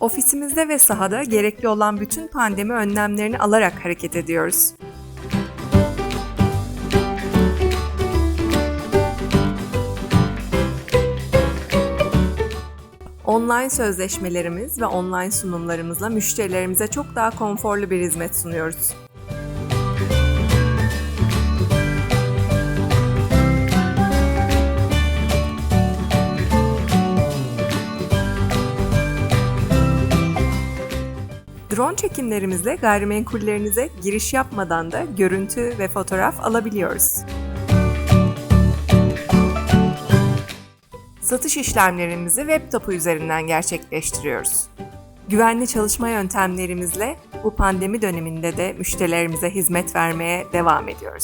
Ofisimizde ve sahada gerekli olan bütün pandemi önlemlerini alarak hareket ediyoruz. Online sözleşmelerimiz ve online sunumlarımızla müşterilerimize çok daha konforlu bir hizmet sunuyoruz. Drone çekimlerimizle gayrimenkullerinize giriş yapmadan da görüntü ve fotoğraf alabiliyoruz. Satış işlemlerimizi web tapu üzerinden gerçekleştiriyoruz. Güvenli çalışma yöntemlerimizle bu pandemi döneminde de müşterilerimize hizmet vermeye devam ediyoruz.